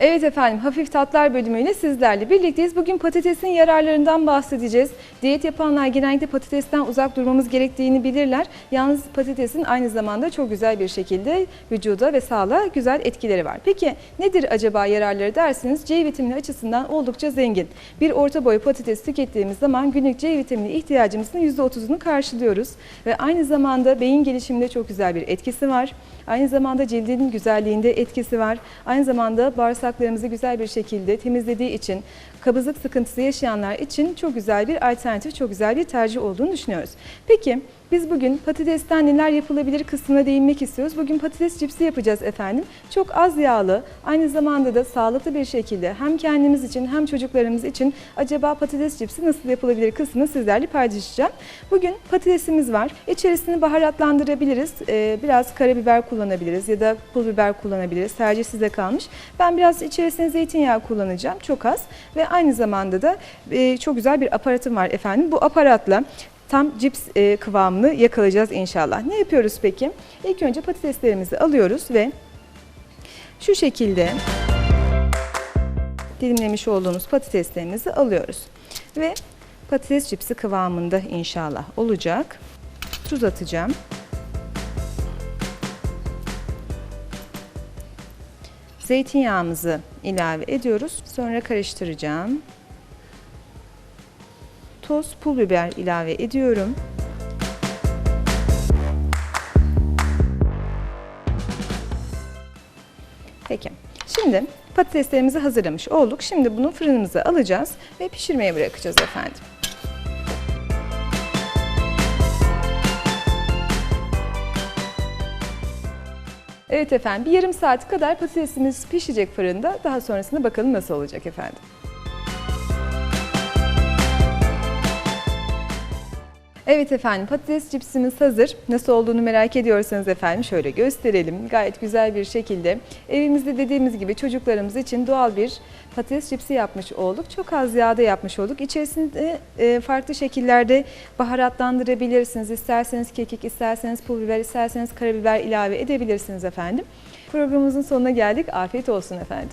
Evet efendim hafif tatlar bölümüyle sizlerle birlikteyiz. Bugün patatesin yararlarından bahsedeceğiz. Diyet yapanlar genellikle patatesten uzak durmamız gerektiğini bilirler. Yalnız patatesin aynı zamanda çok güzel bir şekilde vücuda ve sağlığa güzel etkileri var. Peki nedir acaba yararları dersiniz? C vitamini açısından oldukça zengin. Bir orta boy patates tükettiğimiz zaman günlük C vitamini ihtiyacımızın %30'unu karşılıyoruz. Ve aynı zamanda beyin gelişiminde çok güzel bir etkisi var. Aynı zamanda cildin güzelliğinde etkisi var. Aynı zamanda bağırsaklarımızı güzel bir şekilde temizlediği için kabızlık sıkıntısı yaşayanlar için çok güzel bir alternatif, çok güzel bir tercih olduğunu düşünüyoruz. Peki biz bugün patatesten neler yapılabilir kısmına değinmek istiyoruz. Bugün patates cipsi yapacağız efendim. Çok az yağlı, aynı zamanda da sağlıklı bir şekilde hem kendimiz için hem çocuklarımız için acaba patates cipsi nasıl yapılabilir kısmını sizlerle paylaşacağım. Bugün patatesimiz var. İçerisini baharatlandırabiliriz. Ee, biraz karabiber kullanabiliriz ya da pul biber kullanabiliriz. Tercih size kalmış. Ben biraz içerisine zeytinyağı kullanacağım. Çok az. Ve aynı zamanda da e, çok güzel bir aparatım var efendim. Bu aparatla tam cips e, kıvamını yakalayacağız inşallah. Ne yapıyoruz peki? İlk önce patateslerimizi alıyoruz ve şu şekilde dilimlemiş olduğumuz patateslerimizi alıyoruz. Ve patates cipsi kıvamında inşallah olacak. Tuz atacağım. Zeytinyağımızı ilave ediyoruz. Sonra karıştıracağım. Toz pul biber ilave ediyorum. Peki. Şimdi patateslerimizi hazırlamış olduk. Şimdi bunu fırınımıza alacağız ve pişirmeye bırakacağız efendim. Evet efendim bir yarım saat kadar patatesimiz pişecek fırında. Daha sonrasında bakalım nasıl olacak efendim. Evet efendim patates cipsimiz hazır. Nasıl olduğunu merak ediyorsanız efendim şöyle gösterelim. Gayet güzel bir şekilde evimizde dediğimiz gibi çocuklarımız için doğal bir patates cipsi yapmış olduk. Çok az yağda yapmış olduk. İçerisinde e, farklı şekillerde baharatlandırabilirsiniz. İsterseniz kekik, isterseniz pul biber, isterseniz karabiber ilave edebilirsiniz efendim. Programımızın sonuna geldik. Afiyet olsun efendim.